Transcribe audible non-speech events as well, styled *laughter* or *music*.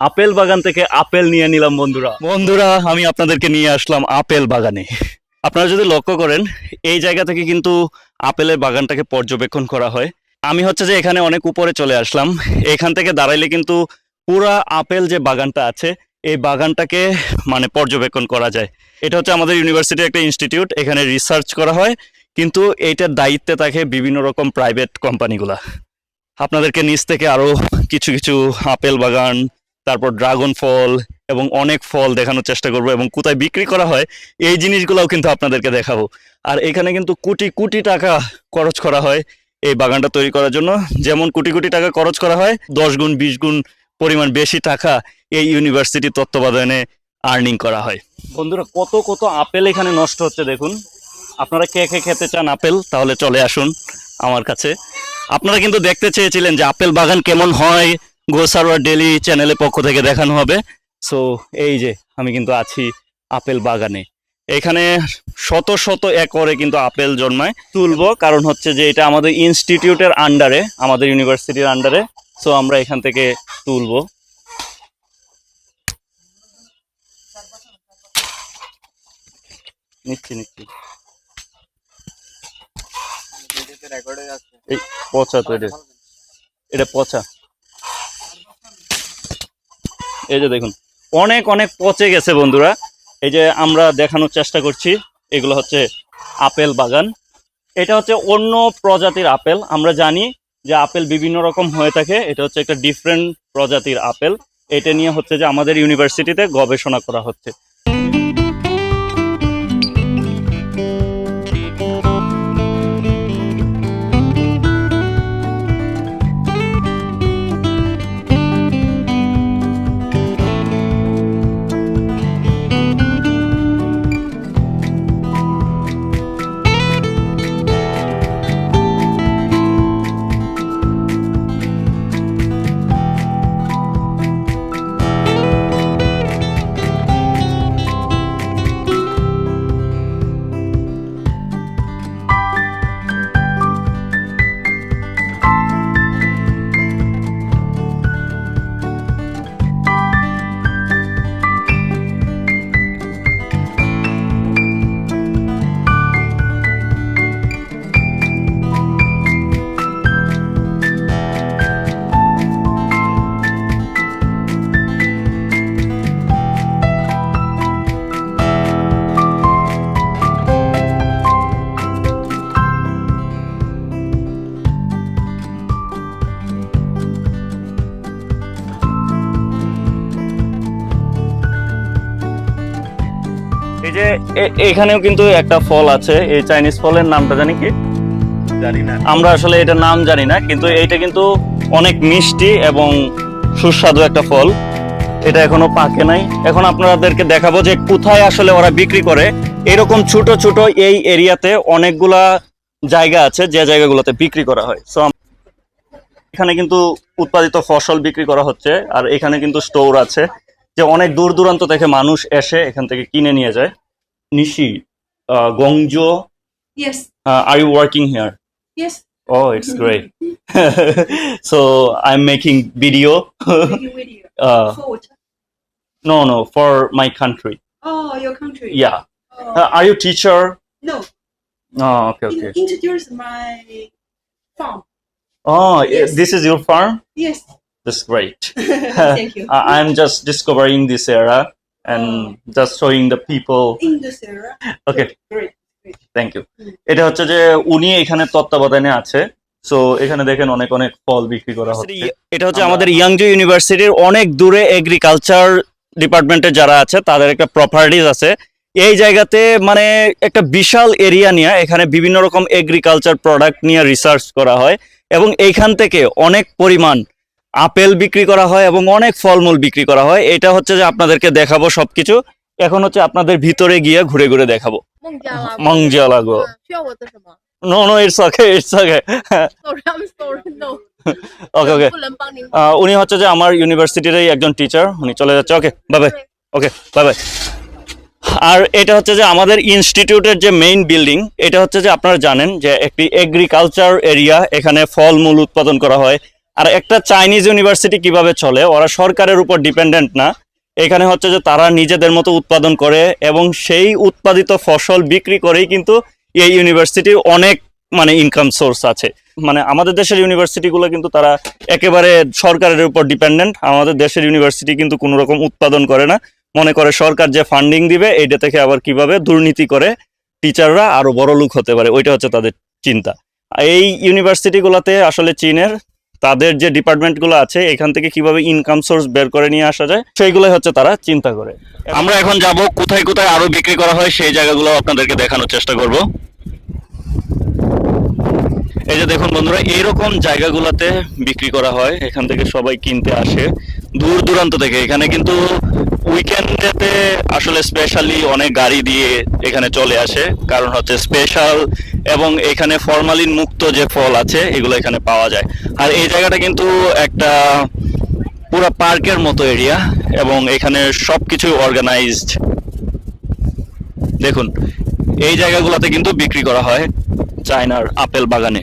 Apple বাগান থেকে apple নিয়ে নিলাম বন্ধুরা। বন্ধুরা, আমি আপনাদেরকে নিয়ে আসলাম আপেল বাগানে। আপনারা যদি লক্ষ্য করেন, এই জায়গা থেকে কিন্তু আপেলের বাগানটাকে পর্যবেক্ষণ করা হয়। আমি হচ্ছে যে এখানে অনেক উপরে চলে আসলাম। এখান থেকে দাঁড়াইলে কিন্তু পুরা আপেল যে বাগানটা আছে, এই বাগানটাকে মানে পর্যবেক্ষণ করা যায়। এটা হচ্ছে আমাদের ইউনিভার্সিটির একটা ইনস্টিটিউট, এখানে রিসার্চ করা হয়। কিন্তু এইটার দায়িত্বে থাকে বিভিন্ন রকম প্রাইভেট কোম্পানিগুলা। আপনাদেরকে নিচ থেকে আরও কিছু কিছু আপেল বাগান তারপর ড্রাগন ফল এবং অনেক ফল দেখানোর চেষ্টা করব এবং কোথায় বিক্রি করা হয়, এই জিনিসগুলোও কিন্তু আপনাদেরকে দেখাবো। আর এখানে কিন্তু কোটি কোটি টাকা খরচ করা হয় এই বাগানটা তৈরি করার জন্য। যেমন কোটি কোটি টাকা খরচ করা হয়, দশ গুণ, বিশ গুণ পরিমাণ বেশি টাকা এই ইউনিভার্সিটি তত্ত্বাবধানে আর্নিং করা হয়। বন্ধুরা, কত কত আপেল এখানে নষ্ট হচ্ছে দেখুন। আপনারা কে কে খেতে চান আপেল, তাহলে চলে আসুন আমার কাছে। আপনারা কিন্তু দেখতে চেয়েছিলেন যে আপেল বাগান কেমন হয় গোসারোয়া ডেলি চ্যানেলের পক্ষ থেকে দেখানো হবে। সো এই যে আমি কিন্তু আছি আপেল বাগানে। এখানে শত শত একরে কিন্তু আপেল জন্মায়। তুলবো, কারণ হচ্ছে যে এটা আমাদের ইনস্টিটিউটের আন্ডারে আমাদের ইউনিভার্সিটির আন্ডারে সো আমরা এখান থেকে তুলবো। নিচ্ছি নিচ্ছি। পচা তো এটা। এটা পচা। এই যে দেখুন, অনেক অনেক পচে গেছে বন্ধুরা। এই যে আমরা দেখানোর চেষ্টা করছি, এগুলো হচ্ছে আপেল বাগান। এটা হচ্ছে অন্য প্রজাতির আপেল। আমরা জানি যে আপেল বিভিন্ন রকম হয়ে থাকে। এটা হচ্ছে একটা ডিফারেন্ট প্রজাতির আপেল। এটা নিয়ে হচ্ছে যে আমাদের ইউনিভার্সিটিতে গবেষণা করা হচ্ছে। যে এখানেও কিন্তু একটা ফল আছে। এই চাইনিজ ফলের নামটা জানি কি? জানি না। আমরা আসলে এটার নাম জানি না কিন্তু এইটা কিন্তু অনেক মিষ্টি এবং সুস্বাদু একটা ফল। এটা এখনও পাকে নাই। এখন আপনাদেরকে দেখাবো যে কোথায় আসলে ওরা বিক্রি করে। এরকম ছোট ছোট এই এরিয়াতে অনেকগুলা জায়গা আছে যে জায়গাগুলোতে বিক্রি করা হয়। সো এখানে কিন্তু উৎপাদিত ফসল বিক্রি করা হচ্ছে আর এখানে কিন্তু স্টোর আছে যে অনেক দূর দূরান্ত থেকে মানুষ এসে এখান থেকে কিনে নিয়ে যায়। Nishi, uh, Guangzhou. Yes. Uh, are you working here? Yes. Oh, it's great. *laughs* so I'm making video. Making *laughs* video. Uh. No, no, for my country. Oh, your country. Yeah. Oh. Uh, are you teacher? No. Oh, okay, okay. In introduce my farm. Oh, eh, yes. this is your farm? Yes. That's great. *laughs* Thank you. I'm just discovering this era. And just showing the people. In this area. Okay, Great. Thank you এটা হচ্ছে যে উনি এখানে তত্ত্বাবধানে আছে so এখানে দেখেন অনেক অনেক ফল বিক্রি করা হচ্ছে। এটা হচ্ছে আমাদের ইয়াংজো ইউনিভার্সিটির অনেক দূরে এগ্রিকালচার ডিপার্টমেন্টে যারা আছে তাদের একটা প্রপার্টিজ আছে। এই জায়গাতে মানে একটা বিশাল এরিয়া নিয়ে এখানে বিভিন্ন রকম এগ্রিকালচার প্রোডাক্ট নিয়ে রিসার্চ করা হয়। এবং এইখান থেকে অনেক পরিমাণ আপেল বিক্রি করা হয় এবং অনেক ফলমূল বিক্রি করা হয়। এটা হচ্ছে যে আপনাদেরকে দেখাবো সবকিছু। এখন হচ্ছে আপনাদের ভিতরে গিয়ে ঘুরে ঘুরে দেখাবো। ওকে ওকে ওকে উনি হচ্ছে যে আমার ইউনিভার্সিটিরই একজন টিচার উনি চলে যাচ্ছে। ওকে বাবাই ওকে বাই আর এটা হচ্ছে যে আমাদের ইনস্টিটিউটের যে মেইন বিল্ডিং এটা হচ্ছে যে আপনারা জানেন যে একটি এগ্রিকালচার এরিয়া এখানে ফলমূল উৎপাদন করা হয়। আর একটা চাইনিজ ইউনিভার্সিটি কীভাবে চলে? ওরা সরকারের উপর ডিপেন্ডেন্ট না। এখানে হচ্ছে যে তারা নিজেদের মতো উৎপাদন করে এবং সেই উৎপাদিত ফসল বিক্রি করেই কিন্তু এই ইউনিভার্সিটির অনেক মানে ইনকাম সোর্স আছে। মানে আমাদের দেশের ইউনিভার্সিটিগুলো কিন্তু তারা একেবারে সরকারের উপর ডিপেন্ডেন্ট আমাদের দেশের ইউনিভার্সিটি কিন্তু কোনো রকম উৎপাদন করে না। মনে করে সরকার যে ফান্ডিং দিবে, এইটা থেকে আবার কীভাবে দুর্নীতি করে টিচাররা আরও বড় লোক হতে পারে, ওইটা হচ্ছে তাদের চিন্তা। এই ইউনিভার্সিটিগুলোতে আসলে চীনের তাদের যে ডিপার্টমেন্টগুলো আছে, এখান থেকে কীভাবে ইনকাম সোর্স বের করে নিয়ে আসা যায়, সেইগুলোই হচ্ছে তারা চিন্তা করে। আমরা এখন যাব কোথায় কোথায় আরও বিক্রি করা হয়, সেই জায়গাগুলো আপনাদেরকে দেখানোর চেষ্টা করব। এই যে দেখুন বন্ধুরা এইরকম জায়গাগুলোতে বিক্রি করা হয়, এখান থেকে সবাই কিনতে আসে। দূর দূরান্ত থেকে, এখানে কিন্তু উইকেন্ডেতে আসলে স্পেশালি অনেক গাড়ি দিয়ে এখানে চলে আসে। কারণ হচ্ছে স্পেশাল এবং এখানে ফরমালিন মুক্ত যে ফল আছে, এগুলো এখানে পাওয়া যায়। আর এই জায়গাটা কিন্তু একটা পুরা পার্কের মতো এরিয়া এবং এখানে সব সবকিছু অর্গানাইজড দেখুন, এই জায়গাগুলোতে কিন্তু বিক্রি করা হয় চায়নার আপেল বাগানে।